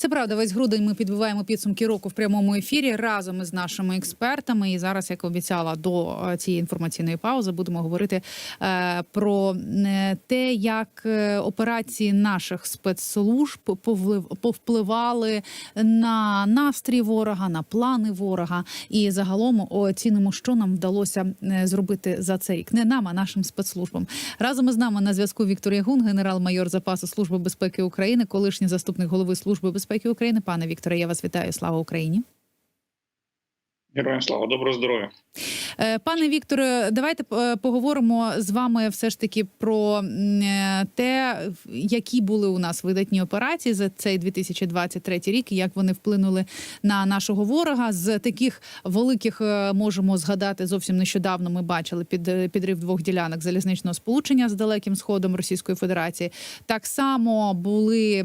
Це правда. Весь грудень ми підбиваємо підсумки року в прямому ефірі разом із нашими експертами. І зараз, як обіцяла до е, цієї інформаційної паузи, будемо говорити е, про е, те, як операції наших спецслужб повпливали на настрій ворога, на плани ворога. І загалом оцінимо, що нам вдалося зробити за цей рік. Не нам, а нашим спецслужбам. Разом із нами на зв'язку Віктор Ягун, генерал-майор запасу Служби безпеки України, колишній заступник голови Служби безпеки України. Пане Вікторе, я вас вітаю. Слава Україні. Героям слава, доброго здоров'я. Е, Пане Вікторе, давайте е, поговоримо з вами все ж таки про е, те, які були у нас видатні операції за цей 2023 рік, і як вони вплинули на нашого ворога. З таких великих можемо згадати зовсім нещодавно. Ми бачили під підрив двох ділянок залізничного сполучення з далеким сходом Російської Федерації. Так само були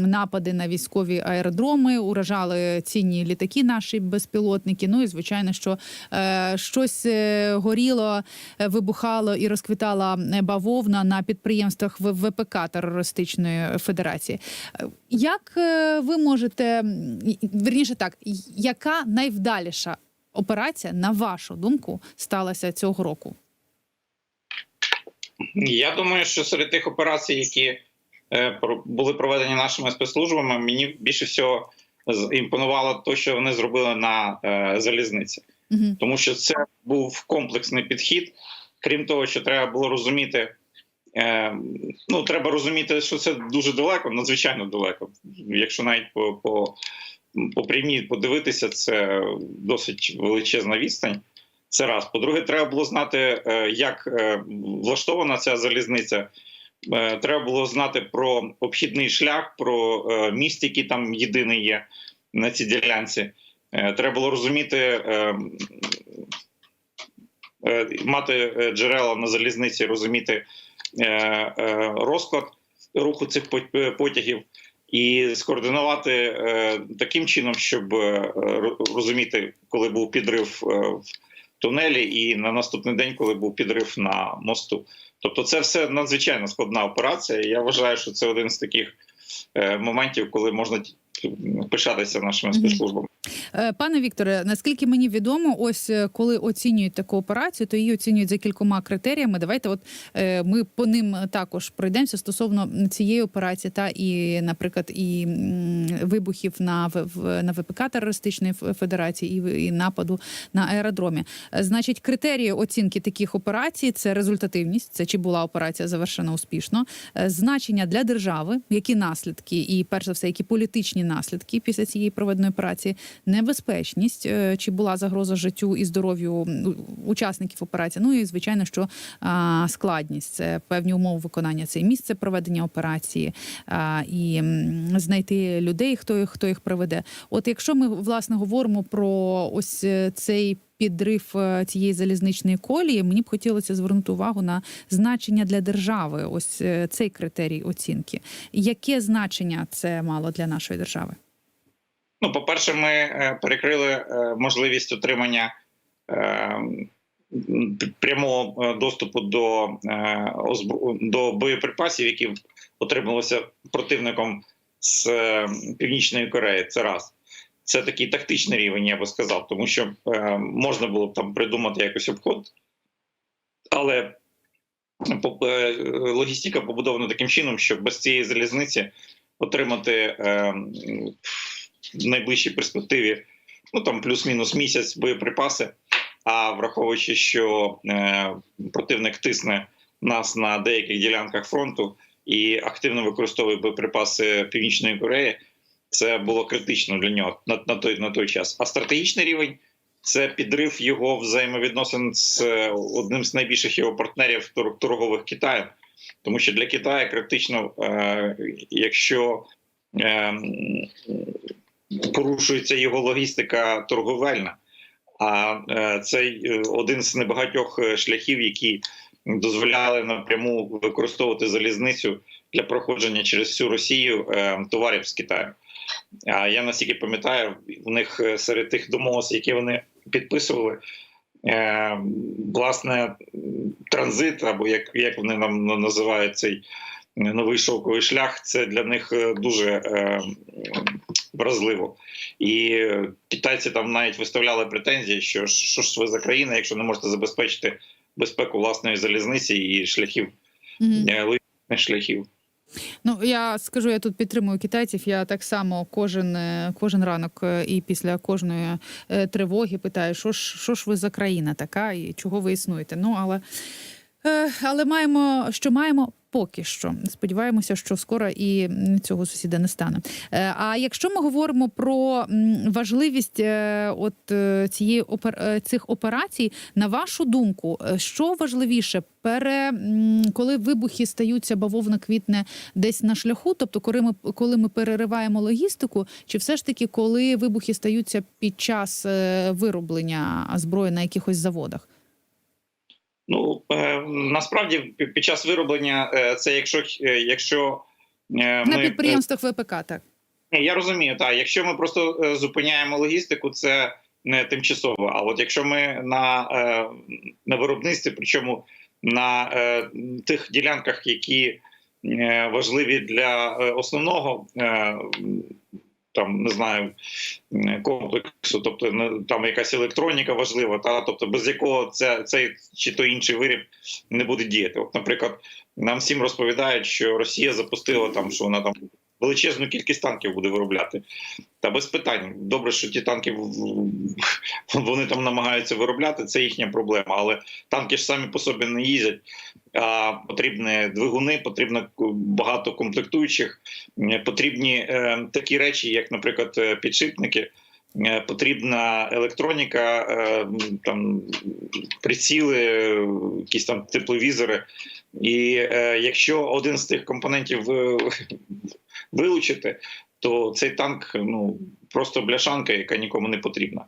напади на військові аеродроми, уражали цінні літаки, наші безпілотники. Ну і звичайно, що е, щось е, горіло, е, вибухало і розквітала е, бавовна на підприємствах В- ВПК терористичної федерації. Як ви можете вірніше так, яка найвдаліша операція, на вашу думку, сталася цього року? Я думаю, що серед тих операцій, які були проведені нашими спецслужбами, мені більше всього імпонувало те, що вони зробили на е, залізниці, Угу. тому що це був комплексний підхід. Крім того, що треба було розуміти. Е, ну, треба розуміти, що це дуже далеко, надзвичайно далеко. Якщо навіть по, по, по прямій подивитися, це досить величезна відстань. Це раз. По-друге, треба було знати, е, як влаштована ця залізниця. Е, Треба було знати про обхідний шлях, про е, міст, який там єдиний є на цій ділянці. Е, Треба було розуміти, мати джерела на залізниці, розуміти розклад руху цих потягів. І скоординувати таким чином, щоб розуміти, коли був підрив в тунелі, і на наступний день, коли був підрив на мосту. Тобто, це все надзвичайно складна операція. і Я вважаю, що це один з таких е, моментів, коли можна ті- пишатися нашими спецслужбами. Е, Пане Вікторе, наскільки мені відомо, ось е, коли оцінюють таку операцію, то її оцінюють за кількома критеріями. Давайте, от е, ми по ним також пройдемося стосовно цієї операції, та і, наприклад, і вибухів на на ВПК терористичної федерації і, нападу на аеродромі. Значить, критерії оцінки таких операцій це результативність, це чи була операція завершена успішно, значення для держави, які наслідки, і перш за все, які політичні наслідки після цієї проведеної операції, небезпечність, е, чи була загроза життю і здоров'ю учасників операції. Ну і звичайно, що складність це певні умови виконання це і місце проведення операції і знайти людей, хто їх хто їх проведе. От якщо ми власне говоримо про ось е, цей. Підрив е, цієї залізничної колії, мені б хотілося звернути увагу на значення для держави. Ось цей критерій оцінки. Яке значення це мало для нашої держави? Ну, по-перше, ми е, перекрили е, можливість отримання е, прямого доступу до, до боєприпасів, які отрималися противником з Північної Кореї. Це раз. Це такий тактичний рівень, я би сказав, тому що можна було б там придумати якось обход, але логістика побудована таким чином, щоб без цієї залізниці отримати в найближчій перспективі, ну там плюс-мінус місяць боєприпаси. А враховуючи, що е, противник тисне нас на деяких ділянках фронту і активно використовує боєприпаси Північної Кореї, це було критично для нього на, на той на той час. А стратегічний рівень це підрив його взаємовідносин з е, одним з найбільших його партнерів торгових Китаю. Тому що для Китаю критично, е, якщо е, порушується його логістика торговельна. А е, це е, один з небагатьох е, шляхів, які дозволяли напряму використовувати залізницю для проходження через всю Росію товарів з Китаю. А я наскільки пам'ятаю, у них серед тих домовленостей, які вони підписували, власне, транзит, або як, як вони нам називають цей новий шовковий шлях, це для них дуже вразливо. І китайці там навіть виставляли претензії, що що ж ви за країна, якщо не можете забезпечити безпеку власної залізниці і шляхів е, логістичних шляхів. Ну я скажу, я тут підтримую китайців. Я так само кожен, е, кожен ранок е, і після кожної тривоги питаю, що ж, що ж ви за країна така і чого ви існуєте. Ну але, але маємо, що маємо. Поки що сподіваємося, що скоро і цього сусіда не стане. Е, А якщо ми говоримо про важливість е, от е, цієї цих операцій, на вашу думку, що важливіше, пере коли вибухи стаються, бавовна квітне десь на шляху, тобто коли ми коли ми перериваємо логістику, чи все ж таки коли вибухи стаються під час вироблення зброї на якихось заводах? Ну е, насправді під час вироблення е, це якщо е, якщо е, На ми підприємствах ВПК, так. Я розумію, так. Якщо ми просто зупиняємо логістику, це не тимчасово. А от якщо ми на, на виробництві, причому на тих ділянках, які важливі для основного. Там не знаю комплексу, тобто там якась електроніка важлива, та тобто без якого це цей чи то інший виріб не буде діяти. От, наприклад, нам всім розповідають, що Росія запустила там, що вона там величезну кількість танків буде виробляти. Та без питань. Добре, що ті танки вони там намагаються виробляти, це їхня проблема. Але танки ж самі по собі не їздять. А потрібні двигуни, потрібно багато комплектуючих, потрібні е, такі речі, як, наприклад, е, підшипники. е, Потрібна електроніка, е, там приціли, якісь там тепловізори. І якщо один з тих компонентів вилучити, то цей танк ну просто бляшанка, яка нікому не потрібна.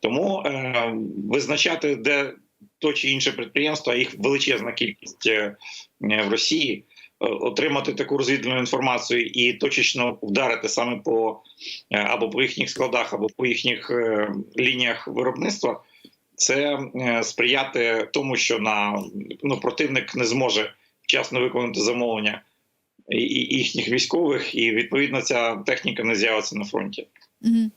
Тому е, визначати, де то чи інше підприємство, а їх величезна кількість е, в Росії. е, Отримати таку розвідувальну інформацію і точечно вдарити саме по е, або по їхніх складах, або по їхніх е, лініях виробництва, це е, сприяти тому, що на ну противник не зможе вчасно виконати замовлення їхніх військових, і відповідно ця техніка не з'явиться на фронті. Угу.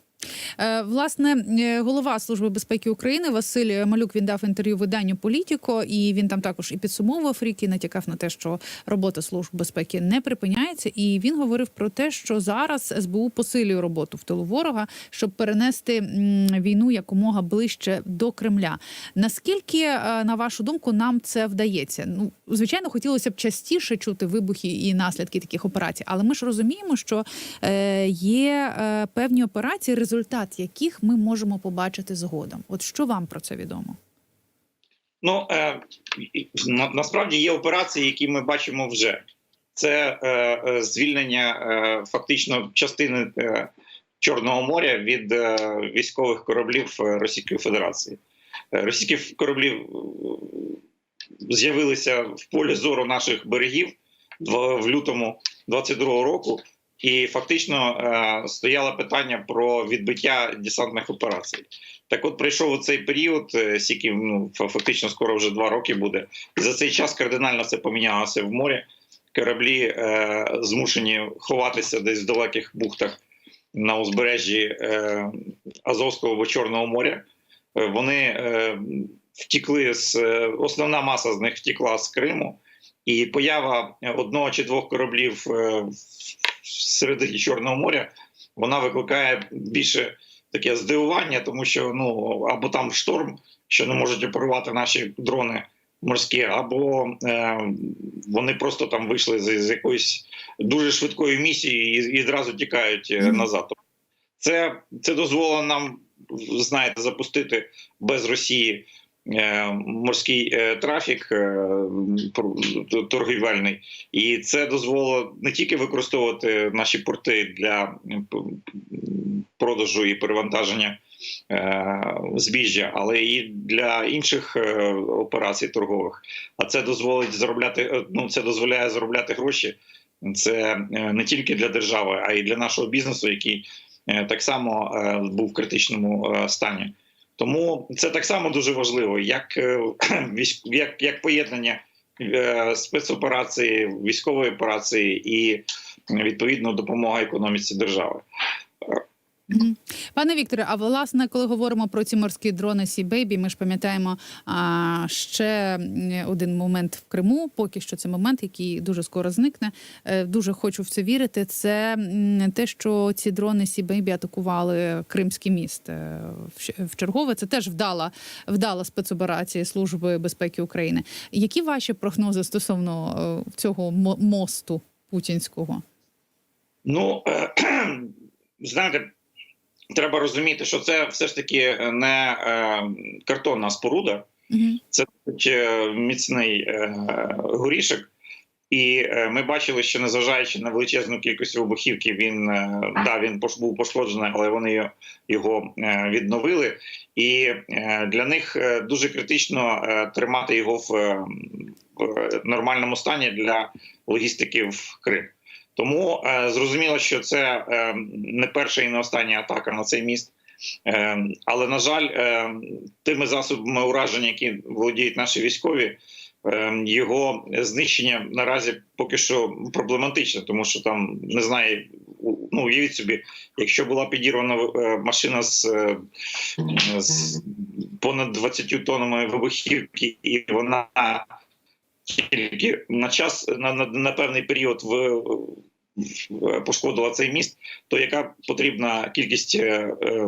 Е, Власне, е, голова служби безпеки України Василь Малюк він дав інтерв'ю виданню Політіко, і він там також і підсумовував рік, і натякав на те, що робота служб безпеки не припиняється. І він говорив про те, що зараз СБУ посилює роботу в тилу ворога, щоб перенести війну якомога ближче до Кремля. Наскільки, е, на вашу думку, нам це вдається? Ну, звичайно, хотілося б частіше чути вибухи і наслідки таких операцій, але ми ж розуміємо, що є певні операції, результат яких ми можемо побачити згодом. От що вам про це відомо? Ну е, на, насправді є операції, які ми бачимо вже. Це е, е, звільнення е, фактично частини е, Чорного моря від е, військових кораблів е, Російської Федерації. Е, Російські кораблі з'явилися в полі зору наших берегів в, в лютому 22-го року, і фактично е, стояло питання про відбиття десантних операцій. Так, от прийшов у цей період, е, скільки ну фактично скоро вже два роки буде. За цей час кардинально все помінялося в морі. Кораблі е, змушені ховатися десь в далеких бухтах на узбережжі е, Азовського або Чорного моря. Е, вони е, втікли з основна маса з них втікла з Криму, і поява одного чи двох кораблів в середині Чорного моря вона викликає більше таке здивування, тому що ну або там шторм, що не можуть оперувати наші дрони морські, або е, вони просто там вийшли з, з якоїсь дуже швидкої місії і, і одразу тікають е, Мгм. назад. Це, це дозволило нам, знаєте, запустити без Росії. Е, Морський е, трафік е, торгівельний, і це дозволило не тільки використовувати наші порти для продажу і перевантаження збіжжя, але і для інших операцій торгових. А це дозволить заробляти. Ну це дозволяє заробляти гроші. Це не тільки для держави, а й для нашого бізнесу, який так само був в критичному стані. Тому це так само дуже важливо, як е, як, як поєднання е, спецоперації, військової операції і відповідно допомога економіці держави. Пане Вікторе, а власне, коли говоримо про ці морські дрони Сі Бейбі, ми ж пам'ятаємо а, ще один момент в Криму. Поки що це момент, який дуже скоро зникне. Е, Дуже хочу в це вірити. Це те, що ці дрони Сі Бейбі атакували Кримський міст е, в чергове. Це теж вдала, вдала спецоперація Служби безпеки України. Які ваші прогнози стосовно е, цього мо- мосту путінського? Ну знаєте, треба розуміти, що це все ж таки не е, картонна споруда, це е, міцний е, горішок. І е, ми бачили, що незважаючи на величезну кількість вибухівки, він е, да він був пошкоджений, але вони його- е, відновили. І е, для них дуже критично е, тримати його в, в нормальному стані для логістики в Крим. Тому е, зрозуміло, що це е, не перша і не остання атака на цей міст. Е, але на жаль, е, тими засобами ураження, які володіють наші військові, е, його знищення наразі поки що проблематичне, тому що там не знаю, ну уявіть собі, якщо була підірвана е, машина з, е, з понад 20 тоннами вибухівки, і вона тільки на час на, на, на певний період в- пошкодила цей міст, то яка потрібна кількість е, е,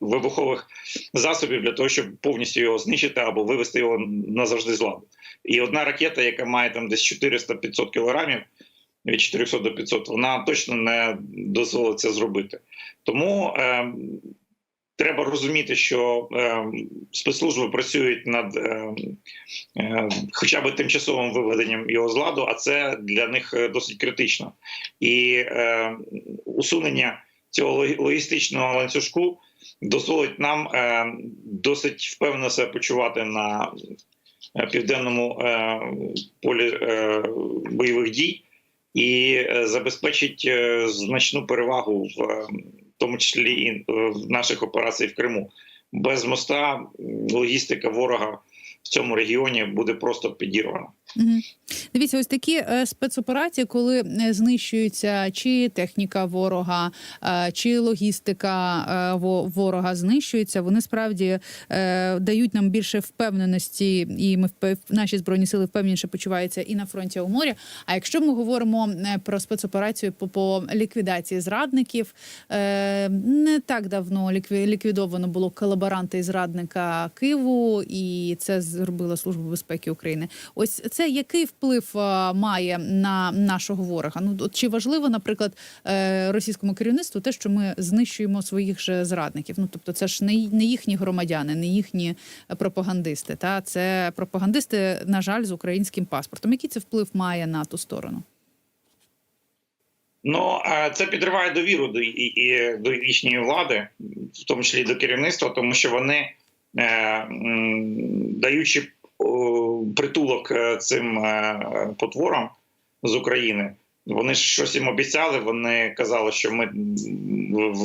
вибухових засобів для того, щоб повністю його знищити або вивести його назавжди з ладу? І одна ракета, яка має там десь 400-500 кілограмів, від 400 до 500, вона точно не дозволить це зробити. Тому е, треба розуміти, що е, спецслужби працюють над е, е, хоча б тимчасовим виведенням його з ладу, а це для них е, досить критично. І е, усунення цього логі- логістичного ланцюжку дозволить нам е, досить впевнено себе почувати на е, південному е, полі е, бойових дій і е, забезпечить значну перевагу в тому числі і е, в наших операцій в Криму. Без моста логістика ворога в цьому регіоні буде просто підірвана. Угу. Дивіться, ось такі е, спецоперації, коли е, знищується чи техніка ворога, е, чи логістика ворога знищується, вони справді дають нам більше впевненості, і ми наші збройні сили впевненіше почуваються і на фронті у морі. А якщо ми говоримо про спецоперацію по, по ліквідації зрадників, не так давно лікві- ліквідовано було колаборанта і зрадника Києву, і це зробила Служба безпеки України. Ось це який вплив е, має на нашого ворога? Ну от чи важливо, наприклад, е, російському керівництву те, що ми знищуємо своїх же зрадників? Ну тобто, це ж не, їхні громадяни, не їхні е, пропагандисти. Та це пропагандисти, на жаль, з українським паспортом. Який це вплив має на ту сторону? Ну це підриває довіру до і, і до їхньої влади, в тому числі до керівництва, тому що вони, е, даючи притулок е, цим е, потворам з України, вони ж щось їм обіцяли. Вони казали, що ми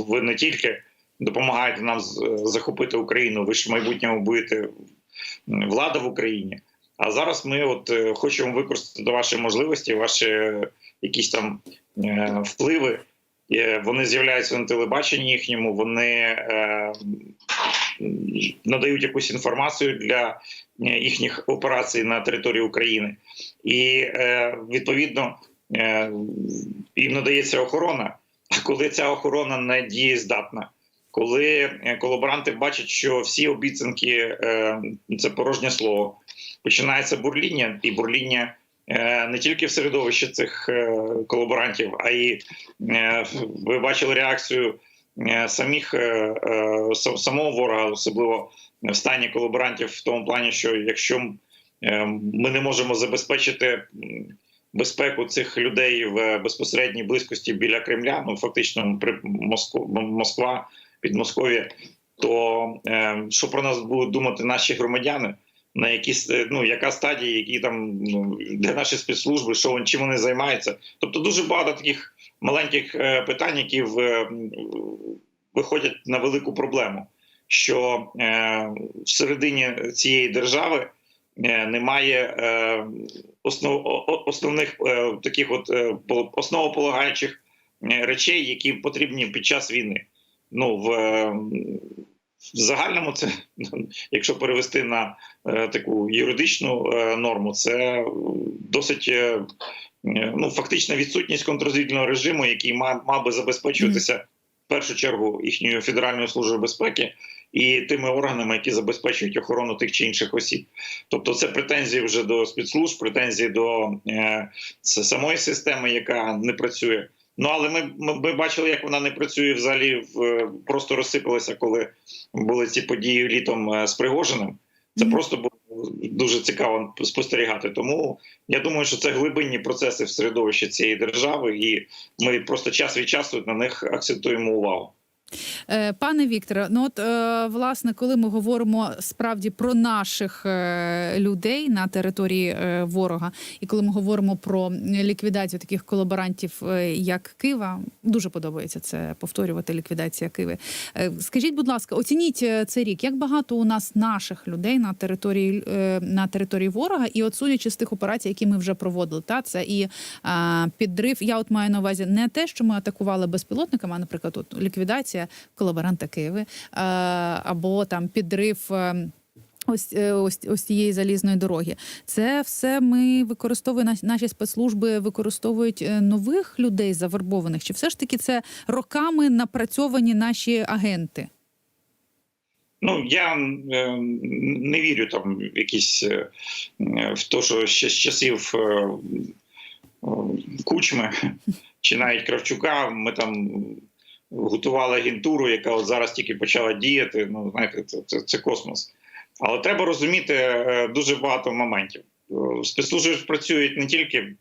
ви- не тільки допомагаєте нам захопити Україну, ви ж в майбутньому будете влада в Україні. А зараз ми от е, хочемо використати ваші можливості, ваші е, якісь там е, впливи. Е, Вони з'являються на телебаченні їхньому, вони е, надають якусь інформацію для е, їхніх операцій на території України. І е, відповідно е, їм надається охорона. А коли ця охорона не дієздатна, коли е, колаборанти бачать, що всі обіцянки е, це порожнє слово, починається бурління, і бурління е, не тільки в середовищі цих е, колаборантів, а й е, ви бачили реакцію е, самих е, е, сам- самого ворога, особливо в стані колаборантів, в тому плані, що якщо е, ми не можемо забезпечити безпеку цих людей в безпосередній близькості біля Кремля, ну фактично при Москва, під Москов'я, то е, що про нас будуть думати наші громадяни? На якісь ну яка стадія, які там ну де наші спецслужби, що чим вони займаються? Тобто дуже багато таких маленьких е, питань, які в, е, виходять на велику проблему, що е, всередині цієї держави е, немає е, основ, основних е, таких от е, основополагаючих е, речей, які потрібні під час війни. ну в, в загальному це, якщо перевести на е, таку юридичну е, норму, це досить е, ну, фактична відсутність контррозвідувального режиму, який мав, мав би забезпечуватися в першу чергу їхньою федеральною службою безпеки і тими органами, які забезпечують охорону тих чи інших осіб. Тобто, це претензії вже до спецслужб, претензії до е, самої системи, яка не працює. Ну але ми, ми, ми бачили, як вона не працює взагалі в е, просто розсипалася, коли були ці події літом е, з Пригожиним. Це Мгм. просто було дуже цікаво спостерігати. Тому я думаю, що це глибинні процеси в середовищі цієї держави, і ми просто час від часу на них акцентуємо увагу. Е, Пане Вікторе, ну от е, власне, коли ми говоримо справді про наших е, людей на території ворога, і коли ми говоримо про ліквідацію таких колаборантів, як Кива, дуже подобається це повторювати. Ліквідація Киви. Скажіть, будь ласка, оцініть цей рік, як багато у нас наших людей на території на території ворога, і от судячи з тих операцій, які ми вже проводили, та це і підрив. Я от маю на увазі не те, що ми атакували безпілотниками, а наприклад, от ліквідація колаборанта Києви або там підрив. е, Ось е, ось ось цієї залізної дороги. Це все ми використовуємо наші спецслужби використовують е, нових людей завербованих. Чи все ж таки це роками напрацьовані наші агенти? Ну я е, не вірю там в якісь е, в те, що ще з часів е, е, кучми чи навіть Кравчука ми там готували агентуру, яка от зараз тільки почала діяти. Ну знаєте, це, це, це космос. Але треба розуміти е, дуже багато моментів. Е, Спецслужби працюють не тільки е,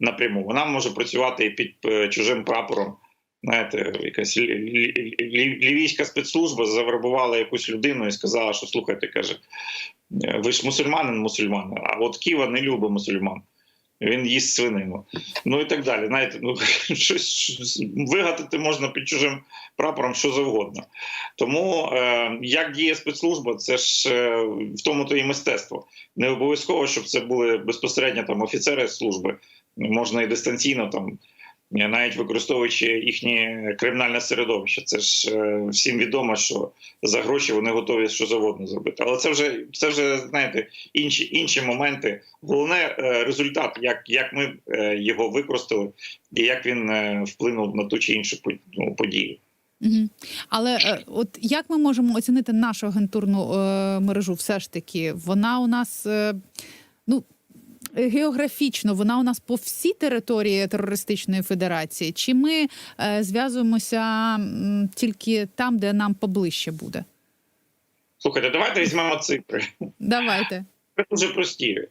напряму, вона може працювати і під чужим прапором. Знаєте, якась лі- лі- лі- лівійська спецслужба завербувала якусь людину і сказала, що слухайте, каже, «Е, ви ж мусульманин, мусульман, а от Ківа не любить мусульман. Він їсть свинину. Ну і так далі. Знаєте, ну щось вигадати можна під чужим прапором що завгодно. Тому е, як діє спецслужба, це ж е, в тому то і мистецтво. Не обов'язково, щоб це були безпосередньо там офіцери служби, можна і дистанційно там. Е, Навіть використовуючи їхнє кримінальне середовище, це ж е, всім відомо, що за гроші вони готові що завгодно зробити. Але це вже це вже знаєте інші інші моменти. Головне е, результат, як, як ми його використали, і як він вплинув на ту чи іншу ну, подію. Угу. Але от як ми можемо оцінити нашу агентурну е, мережу? Все ж таки, вона у нас е, ну. Географічно вона у нас по всій території терористичної федерації, чи ми е, зв'язуємося м, тільки там, де нам поближче буде? Слухайте, давайте візьмемо цифри. Давайте. Це дуже прості.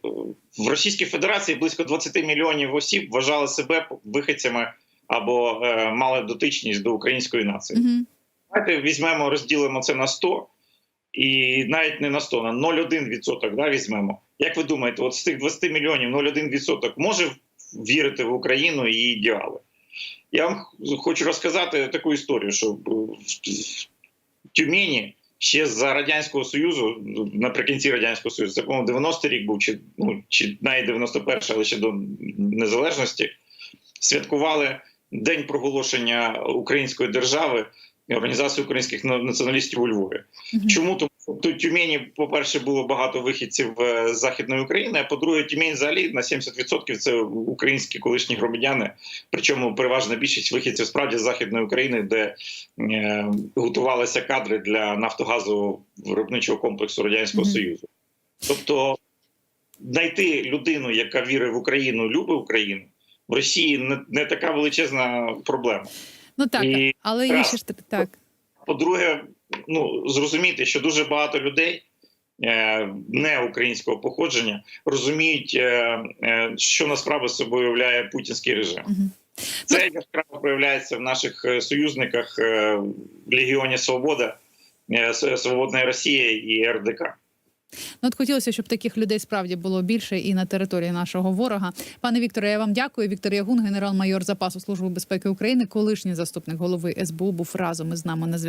В Російській Федерації близько 20 мільйонів осіб вважали себе вихідцями або е, мали дотичність до української нації. Угу. Давайте візьмемо, розділимо це на 100, і навіть не на 100, на 0,1% да, візьмемо. Як ви думаєте, от з тих 20 мільйонів 0,1% може вірити в Україну і її ідеали? Я вам хочу розказати таку історію, що в Тюмені ще за Радянського Союзу, наприкінці Радянського Союзу, це, по-моєму, 90 рік був, чи, ну, чи навіть 91 але ще до незалежності, святкували День проголошення української держави і Організації українських націоналістів у Львові. Угу. Чому тому в Тюмені, по-перше, було багато вихідців е, з Західної України, а по-друге, Тюмень взагалі на 70% це українські колишні громадяни. Причому переважна більшість вихідців справді з Західної України, де е, готувалися кадри для нафтогазового виробничого комплексу Радянського Мгм. Союзу. Тобто знайти людину, яка вірить в Україну, любить Україну, в Росії не, не така величезна проблема. Ну так, І але раз. ж таки так. По-друге, ну зрозуміти, що дуже багато людей е, не українського походження розуміють, е, е, що насправді собою являє путінський режим. Угу. Це яскраво проявляється в наших союзниках в Легіоні Свобода, Свободна Росія і РДК. Ну, от хотілося, щоб таких людей справді було більше і на території нашого ворога. Пане Вікторе, я вам дякую. Віктор Ягун, генерал-майор запасу служби безпеки України, колишній заступник голови СБУ, був разом із нами на зв'язку.